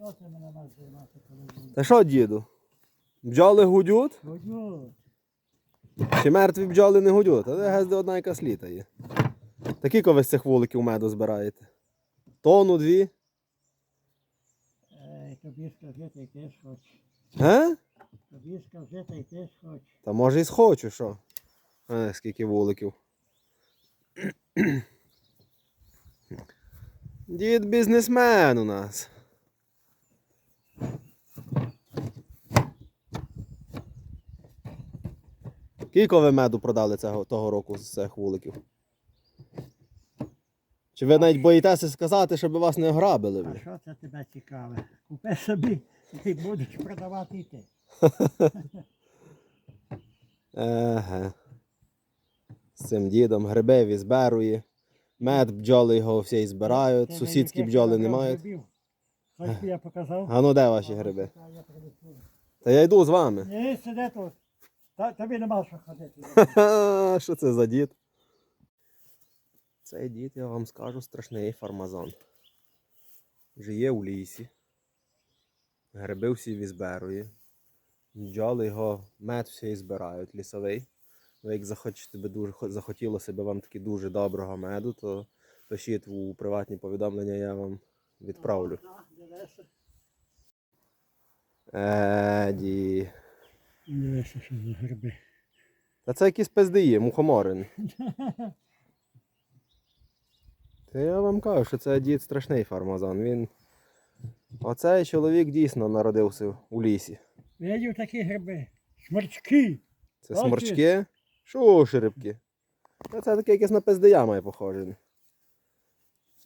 Що це мене нас займати, коли? Та що, діду? Бджоли гудють? Ходю. Чи мертві бджоли не гудють? А де гезде одна якась літає. Такі ви з цих вуликів меду збираєте? Тону дві? Ей, тобі скажи, ти теж хочеш. Ге? Тобі скажи, ти хочеш. Та може і схочу, що? Е, скільки вуликів. Дід бізнесмен у нас. Скільки ви меду продали цього, того року з цих вуликів? Чи ви навіть боїтеся сказати, щоб вас не ограбили? А що це тебе цікаве? Купи собі і будеш продавати і ти. Еге. З цим дідом гриби зберує. Мед бджоли його всі збирають, сусідські бджоли не мають. Хоч би я показав. А ну де ваші гриби? Та я йду з вами. Ні, сиди тут. Та, тобі нема що ходити. Що це за дід? Цей дід, я вам скажу, страшний фармазон. Жиє у лісі. Гриби всі візберує. Бджоли його мед всі збирають лісовий. Ви як захочете би дуже захотілося би вам таки дуже доброго меду, то пишіть у приватні повідомлення, я вам відправлю. Еді. Дивися, що за гриби. Та це якісь пиздиї, мухоморин. Та я вам кажу, що це дід страшний фармазон. Він. Оцей чоловік дійсно народився у лісі. Видів такі гриби. Сморчки. Це Бачиш? сморчки. Що шеребки? Та це таке якесь на пиздия має похоже.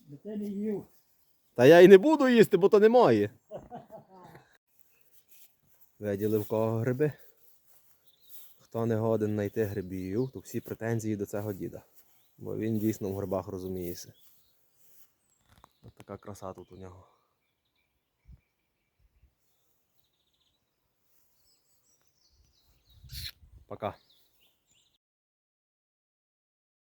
Бо ти не їв. Та я й не буду їсти, бо то не мої. Виділи в кого гриби? Хто не годен знайти грибів, то всі претензії до цього діда. Бо він дійсно в грибах розуміється. Ось така краса тут у нього. Пока.